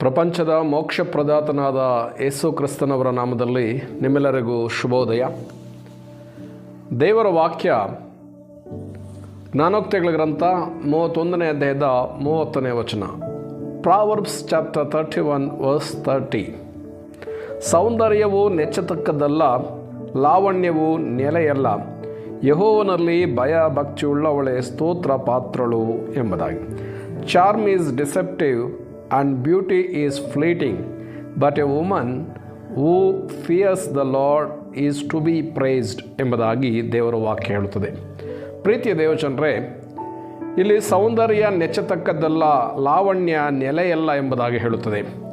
ಪ್ರಪಂಚದ ಮೋಕ್ಷ ಪ್ರದಾತನಾದ ಯೇಸು ಕ್ರಿಸ್ತನವರ ನಾಮದಲ್ಲಿ ನಿಮ್ಮೆಲ್ಲರಿಗೂ ಶುಭೋದಯ. ದೇವರ ವಾಕ್ಯ ಜ್ಞಾನೋಕ್ತಿಗಳ ಗ್ರಂಥ ಮೂವತ್ತೊಂದನೇ ಅಧ್ಯಾಯದ ಮೂವತ್ತನೇ ವಚನ. Proverbs chapter thirty one verse thirty ಸೌಂದರ್ಯವು ನೆಚ್ಚತಕ್ಕದ್ದಲ್ಲ, ಲಾವಣ್ಯವು ನೆಲೆಯಲ್ಲ. ಯಹೋವನಲ್ಲಿ ಭಯ ಭಕ್ತಿಯುಳ್ಳವಳೆ ಸ್ತೋತ್ರ ಪಾತ್ರಳು ಎಂಬುದಾಗಿ. Charm is deceptive and beauty is fleeting, but a woman who fears the Lord is to be praised ಎಂಬುದಾಗಿ ದೇವರ ವಾಕ್ಯ ಹೇಳುತ್ತದೆ. ಪ್ರೀತಿಯ ದೇವಚಂದ್ರೆ ಇಲ್ಲಿ ಸೌಂದರ್ಯ ನೆಚ್ಚತಕ್ಕದ್ದಲ್ಲ ಲಾವಣ್ಯ ನೆಲೆಯಲ್ಲ ಎಂಬುದಾಗಿ ಹೇಳುತ್ತದೆ.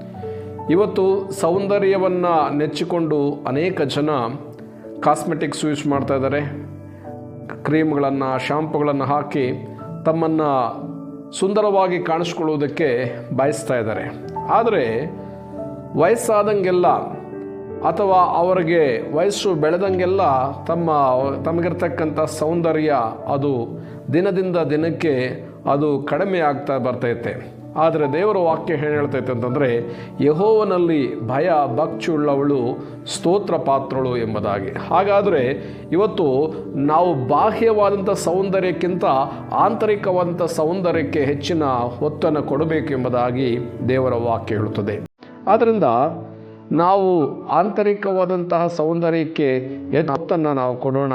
ಇವತ್ತು ಸೌಂದರ್ಯವನ್ನು ನೆಚ್ಚಿಕೊಂಡು ಅನೇಕ ಜನ ಕಾಸ್ಮೆಟಿಕ್ಸ್ ಯೂಸ್ ಮಾಡ್ತಾ ಇದ್ದಾರೆ. ಕ್ರೀಮ್ಗಳನ್ನು ಶಾಂಪುಗಳನ್ನು ಹಾಕಿ ತಮ್ಮನ್ನು ಸುಂದರವಾಗಿ ಕಾಣಿಸ್ಕೊಳ್ಳುವುದಕ್ಕೆ ಬಯಸ್ತಾ ಇದ್ದಾರೆ. ಆದರೆ ವಯಸ್ಸಾದಂಗೆಲ್ಲ ಅಥವಾ ಅವರಿಗೆ ವಯಸ್ಸು ಬೆಳೆದಂಗೆಲ್ಲ ತಮ್ಮ, ತಮಗಿರ್ತಕ್ಕಂಥ ಸೌಂದರ್ಯ ಅದು ದಿನದಿಂದ ದಿನಕ್ಕೆ ಅದು ಕಡಿಮೆ ಆಗ್ತಾ ಬರ್ತೈತೆ ಆದರೆ ದೇವರ ವಾಕ್ಯ ಏನು ಹೇಳ್ತೈತೆ ಅಂತಂದರೆ, ಯಹೋವನಲ್ಲಿ ಭಯ ಭಕ್ಷುಳ್ಳವಳು ಸ್ತೋತ್ರ ಪಾತ್ರಳು ಎಂಬುದಾಗಿ. ಹಾಗಾದರೆ ಇವತ್ತು ನಾವು ಬಾಹ್ಯವಾದಂಥ ಸೌಂದರ್ಯಕ್ಕಿಂತ ಆಂತರಿಕವಾದಂಥ ಸೌಂದರ್ಯಕ್ಕೆ ಹೆಚ್ಚಿನ ಒತ್ತನ್ನು ಕೊಡಬೇಕು ಎಂಬುದಾಗಿ ದೇವರ ವಾಕ್ಯ ಹೇಳುತ್ತದೆ. ಆದ್ದರಿಂದ ನಾವು ಆಂತರಿಕವಾದಂತಹ ಸೌಂದರ್ಯಕ್ಕೆ ಹೆಚ್ಚು ಒತ್ತನ್ನು ನಾವು ಕೊಡೋಣ.